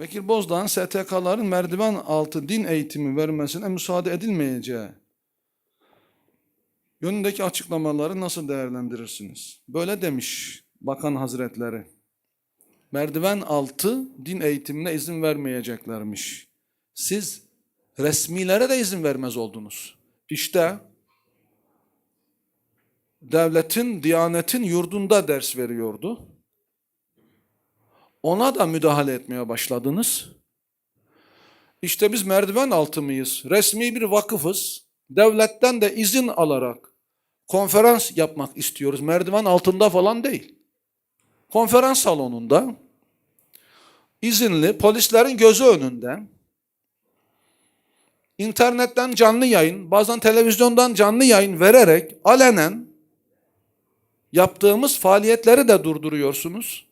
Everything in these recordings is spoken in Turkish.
Bekir Bozdağ'ın STK'ların merdiven altı din eğitimi vermesine müsaade edilmeyeceği yönündeki açıklamaları nasıl değerlendirirsiniz? Böyle demiş Bakan Hazretleri. Merdiven altı din eğitimine izin vermeyeceklermiş. Siz resmilere de izin vermez oldunuz. İşte devletin, diyanetin yurdunda ders veriyordu. Ona da müdahale etmeye başladınız. İşte biz merdiven altı mıyız? Resmi bir vakıfız. Devletten de izin alarak konferans yapmak istiyoruz. Merdiven altında falan değil. Konferans salonunda izinli polislerin gözü önünde internetten canlı yayın, bazen televizyondan canlı yayın vererek alenen yaptığımız faaliyetleri de durduruyorsunuz.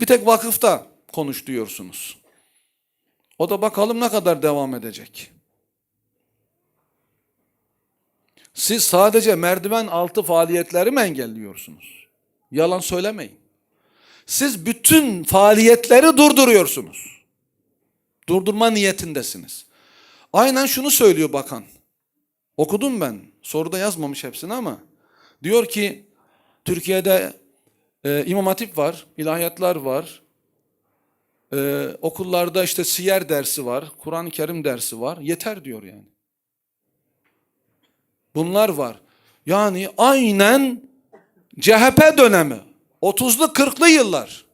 Bir tek vakıfta konuş diyorsunuz. O da bakalım ne kadar devam edecek. Siz sadece merdiven altı faaliyetleri mi engelliyorsunuz? Yalan söylemeyin. Siz bütün faaliyetleri durduruyorsunuz. Durdurma niyetindesiniz. Aynen şunu söylüyor bakan. Okudum ben. Soruda yazmamış hepsini ama. Diyor ki Türkiye'de e, İmam Hatip var, ilahiyatlar var. E, okullarda işte siyer dersi var, Kur'an-ı Kerim dersi var. Yeter diyor yani. Bunlar var. Yani aynen CHP dönemi. 30'lu 40'lı yıllar.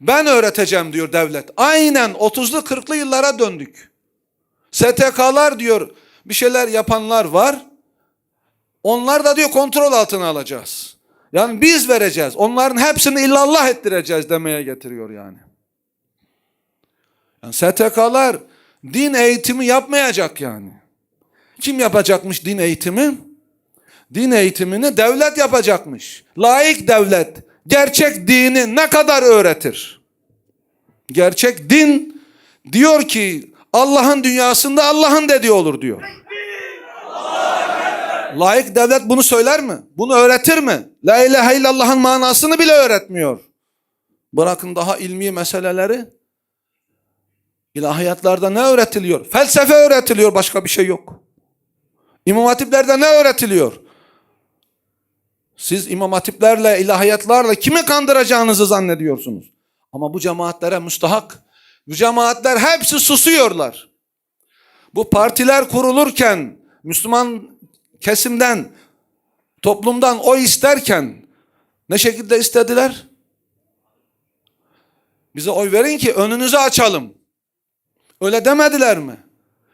Ben öğreteceğim diyor devlet. Aynen 30'lu 40'lı yıllara döndük. STK'lar diyor bir şeyler yapanlar var. Onlar da diyor kontrol altına alacağız. Yani biz vereceğiz. Onların hepsini illallah ettireceğiz demeye getiriyor yani. Yani STK'lar din eğitimi yapmayacak yani. Kim yapacakmış din eğitimi? Din eğitimini devlet yapacakmış. Laik devlet gerçek dini ne kadar öğretir? Gerçek din diyor ki Allah'ın dünyasında Allah'ın dediği olur diyor. Laik devlet bunu söyler mi? Bunu öğretir mi? La ilahe illallah'ın manasını bile öğretmiyor. Bırakın daha ilmi meseleleri. İlahiyatlarda ne öğretiliyor? Felsefe öğretiliyor, başka bir şey yok. İmam hatiplerde ne öğretiliyor? Siz imam hatiplerle, ilahiyatlarla kimi kandıracağınızı zannediyorsunuz. Ama bu cemaatlere müstahak. Bu cemaatler hepsi susuyorlar. Bu partiler kurulurken Müslüman kesimden, toplumdan oy isterken ne şekilde istediler? Bize oy verin ki önünüzü açalım. Öyle demediler mi?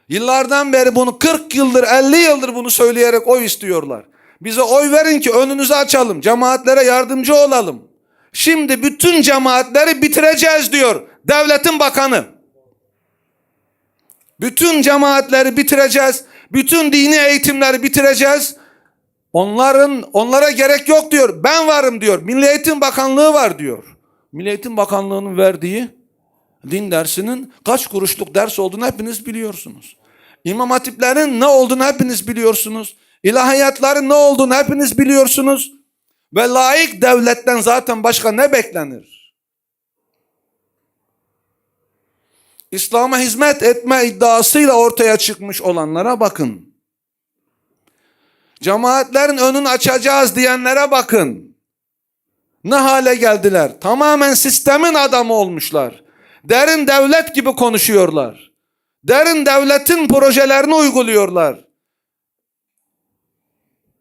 Yıllardan beri bunu 40 yıldır 50 yıldır bunu söyleyerek oy istiyorlar. Bize oy verin ki önünüzü açalım. Cemaatlere yardımcı olalım. Şimdi bütün cemaatleri bitireceğiz diyor devletin bakanı. Bütün cemaatleri bitireceğiz. Bütün dini eğitimleri bitireceğiz. Onların onlara gerek yok diyor. Ben varım diyor. Milli Eğitim Bakanlığı var diyor. Milli Eğitim Bakanlığı'nın verdiği din dersinin kaç kuruşluk ders olduğunu hepiniz biliyorsunuz. İmam hatiplerin ne olduğunu hepiniz biliyorsunuz. İlahiyatların ne olduğunu hepiniz biliyorsunuz. Ve laik devletten zaten başka ne beklenir? İslam'a hizmet etme iddiasıyla ortaya çıkmış olanlara bakın. Cemaatlerin önünü açacağız diyenlere bakın. Ne hale geldiler? Tamamen sistemin adamı olmuşlar. Derin devlet gibi konuşuyorlar. Derin devletin projelerini uyguluyorlar.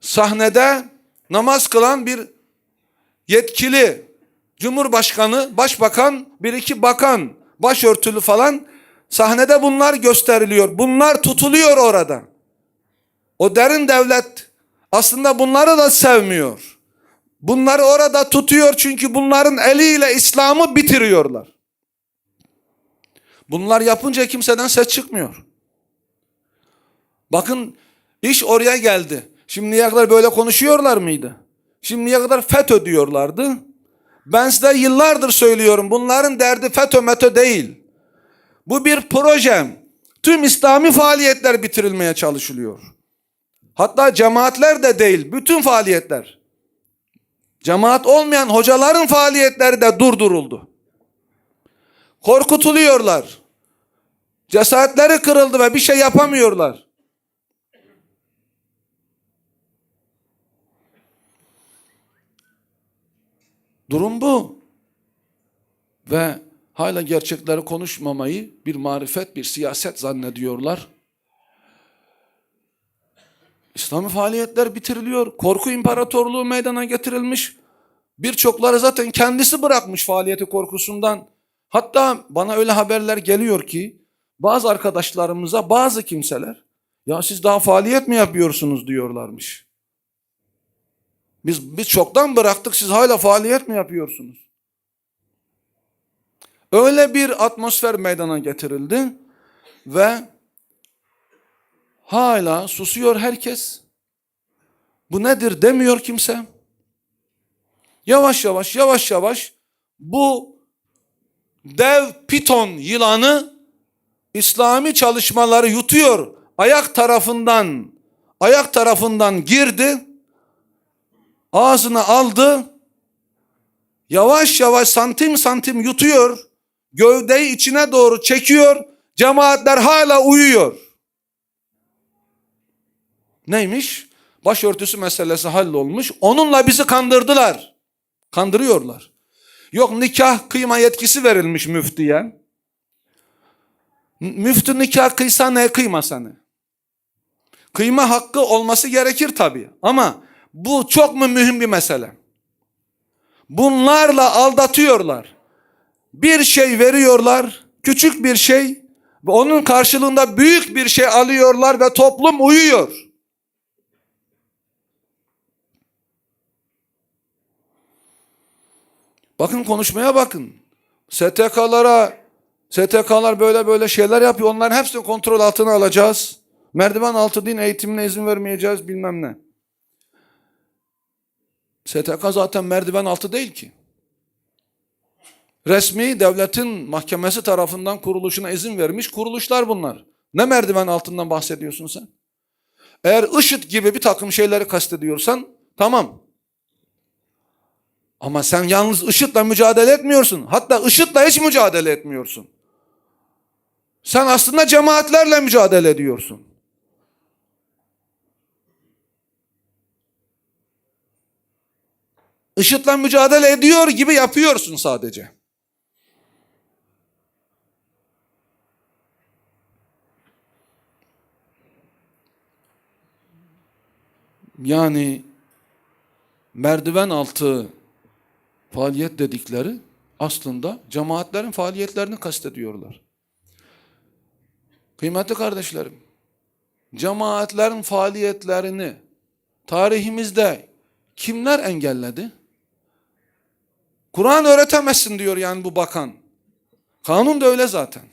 Sahnede namaz kılan bir yetkili, cumhurbaşkanı, başbakan, bir iki bakan, başörtülü falan sahnede bunlar gösteriliyor. Bunlar tutuluyor orada. O derin devlet aslında bunları da sevmiyor. Bunları orada tutuyor çünkü bunların eliyle İslam'ı bitiriyorlar. Bunlar yapınca kimseden ses çıkmıyor. Bakın iş oraya geldi. Şimdiye kadar böyle konuşuyorlar mıydı? Şimdiye kadar FETÖ diyorlardı. Ben size yıllardır söylüyorum bunların derdi FETÖ METÖ değil. Bu bir proje. Tüm İslami faaliyetler bitirilmeye çalışılıyor. Hatta cemaatler de değil, bütün faaliyetler. Cemaat olmayan hocaların faaliyetleri de durduruldu. Korkutuluyorlar. Cesaretleri kırıldı ve bir şey yapamıyorlar. Durum bu. Ve hala gerçekleri konuşmamayı bir marifet, bir siyaset zannediyorlar. İslami faaliyetler bitiriliyor. Korku imparatorluğu meydana getirilmiş. Birçokları zaten kendisi bırakmış faaliyeti korkusundan. Hatta bana öyle haberler geliyor ki bazı arkadaşlarımıza bazı kimseler ya siz daha faaliyet mi yapıyorsunuz diyorlarmış. Biz biz çoktan bıraktık siz hala faaliyet mi yapıyorsunuz? Öyle bir atmosfer meydana getirildi ve hala susuyor herkes. Bu nedir demiyor kimse. Yavaş yavaş yavaş yavaş bu dev piton yılanı İslami çalışmaları yutuyor. Ayak tarafından ayak tarafından girdi. Ağzına aldı. Yavaş yavaş santim santim yutuyor. Gövdeyi içine doğru çekiyor. Cemaatler hala uyuyor. Neymiş? Başörtüsü meselesi hallolmuş. Onunla bizi kandırdılar. Kandırıyorlar. Yok nikah kıyma yetkisi verilmiş müftiye. Müftü nikah kıysa ne kıymasa ne? Kıyma hakkı olması gerekir tabii. Ama bu çok mu mühim bir mesele? Bunlarla aldatıyorlar. Bir şey veriyorlar, küçük bir şey ve onun karşılığında büyük bir şey alıyorlar ve toplum uyuyor. Bakın konuşmaya bakın. STK'lara, STK'lar böyle böyle şeyler yapıyor. Onların hepsini kontrol altına alacağız. Merdiven altı din eğitimine izin vermeyeceğiz bilmem ne. STK zaten merdiven altı değil ki. Resmi devletin mahkemesi tarafından kuruluşuna izin vermiş kuruluşlar bunlar. Ne merdiven altından bahsediyorsun sen? Eğer IŞİD gibi bir takım şeyleri kastediyorsan tamam. Ama sen yalnız IŞİD'le mücadele etmiyorsun. Hatta IŞİD'le hiç mücadele etmiyorsun. Sen aslında cemaatlerle mücadele ediyorsun. IŞİD'le mücadele ediyor gibi yapıyorsun sadece. Yani merdiven altı faaliyet dedikleri aslında cemaatlerin faaliyetlerini kastediyorlar. Kıymetli kardeşlerim, cemaatlerin faaliyetlerini tarihimizde kimler engelledi? Kur'an öğretemezsin diyor yani bu bakan. Kanun da öyle zaten.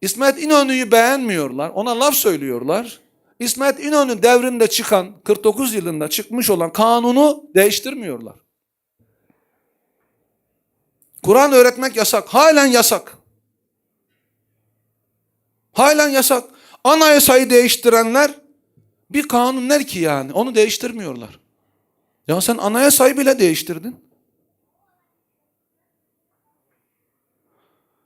İsmet İnönü'yü beğenmiyorlar. Ona laf söylüyorlar. İsmet İnönü devrinde çıkan 49 yılında çıkmış olan kanunu değiştirmiyorlar. Kur'an öğretmek yasak. Halen yasak. Halen yasak. Anayasayı değiştirenler bir kanun der ki yani onu değiştirmiyorlar. Ya sen anayasayı bile değiştirdin.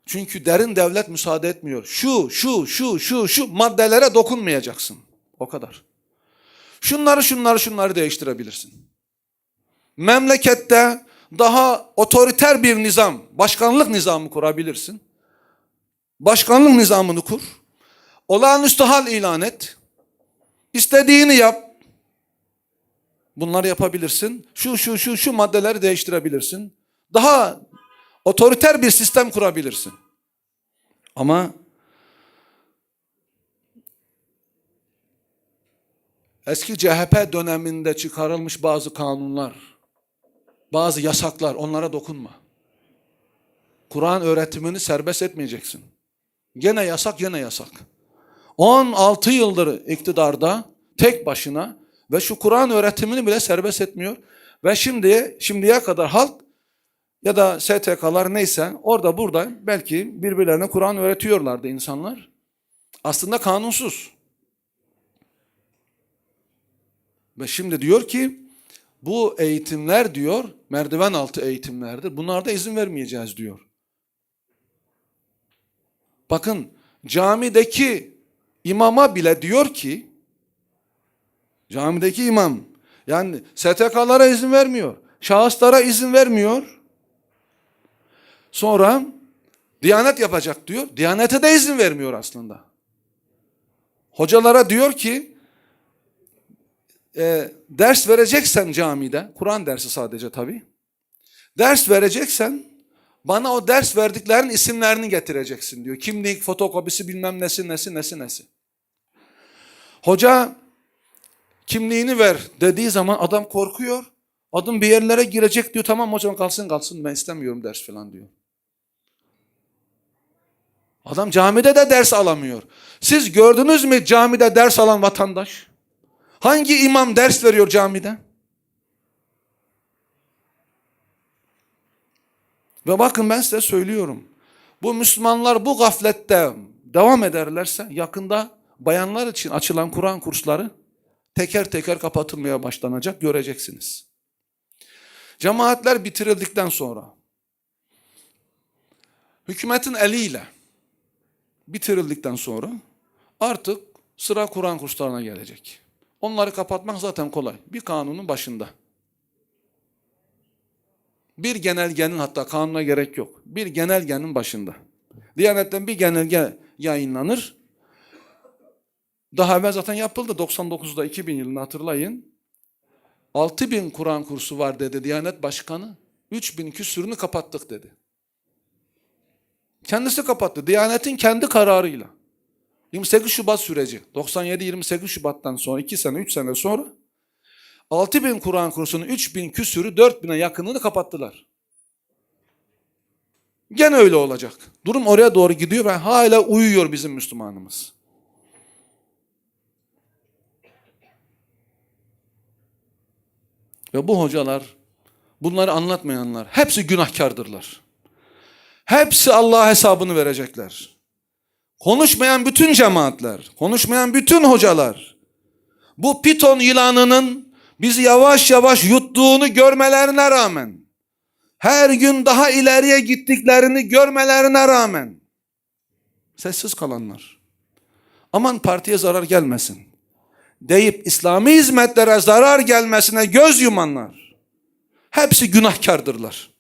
Çünkü derin devlet müsaade etmiyor. Şu, şu, şu, şu, şu maddelere dokunmayacaksın. O kadar. Şunları, şunları, şunları değiştirebilirsin. Memlekette daha otoriter bir nizam, başkanlık nizamı kurabilirsin. Başkanlık nizamını kur. Olağanüstü hal ilan et. İstediğini yap. Bunları yapabilirsin. Şu şu şu şu maddeleri değiştirebilirsin. Daha otoriter bir sistem kurabilirsin. Ama eski CHP döneminde çıkarılmış bazı kanunlar, bazı yasaklar onlara dokunma. Kur'an öğretimini serbest etmeyeceksin. Gene yasak, gene yasak. 16 yıldır iktidarda tek başına ve şu Kur'an öğretimini bile serbest etmiyor. Ve şimdiye şimdiye kadar halk ya da STK'lar neyse orada burada belki birbirlerine Kur'an öğretiyorlardı insanlar. Aslında kanunsuz. Ve şimdi diyor ki bu eğitimler diyor merdiven altı eğitimlerdir. Bunlarda izin vermeyeceğiz diyor. Bakın camideki imama bile diyor ki camideki imam yani STK'lara izin vermiyor. Şahıslara izin vermiyor. Sonra Diyanet yapacak diyor. Diyanete de izin vermiyor aslında. Hocalara diyor ki e, ders vereceksen camide, Kur'an dersi sadece tabii. Ders vereceksen bana o ders verdiklerin isimlerini getireceksin diyor. Kimlik, fotokopisi bilmem nesi nesi nesi nesi. Hoca kimliğini ver dediği zaman adam korkuyor. Adım bir yerlere girecek diyor. Tamam hocam kalsın kalsın ben istemiyorum ders falan diyor. Adam camide de ders alamıyor. Siz gördünüz mü camide ders alan vatandaş? Hangi imam ders veriyor camide? Ve bakın ben size söylüyorum. Bu Müslümanlar bu gaflette devam ederlerse yakında bayanlar için açılan Kur'an kursları teker teker kapatılmaya başlanacak göreceksiniz. Cemaatler bitirildikten sonra hükümetin eliyle bitirildikten sonra artık sıra Kur'an kurslarına gelecek. Onları kapatmak zaten kolay. Bir kanunun başında. Bir genelgenin hatta kanuna gerek yok. Bir genelgenin başında. Diyanetten bir genelge yayınlanır. Daha evvel zaten yapıldı. 99'da 2000 yılını hatırlayın. 6000 Kur'an kursu var dedi Diyanet Başkanı. 3000 küsürünü kapattık dedi. Kendisi kapattı. Diyanet'in kendi kararıyla. 28 Şubat süreci. 97-28 Şubat'tan sonra 2 sene 3 sene sonra 6000 Kur'an kursunun 3000 küsürü 4000'e yakınını kapattılar. Gene öyle olacak. Durum oraya doğru gidiyor ve hala uyuyor bizim Müslümanımız. Ve bu hocalar, bunları anlatmayanlar hepsi günahkardırlar. Hepsi Allah hesabını verecekler. Konuşmayan bütün cemaatler, konuşmayan bütün hocalar, bu piton yılanının bizi yavaş yavaş yuttuğunu görmelerine rağmen, her gün daha ileriye gittiklerini görmelerine rağmen, sessiz kalanlar, aman partiye zarar gelmesin deyip İslami hizmetlere zarar gelmesine göz yumanlar, hepsi günahkardırlar.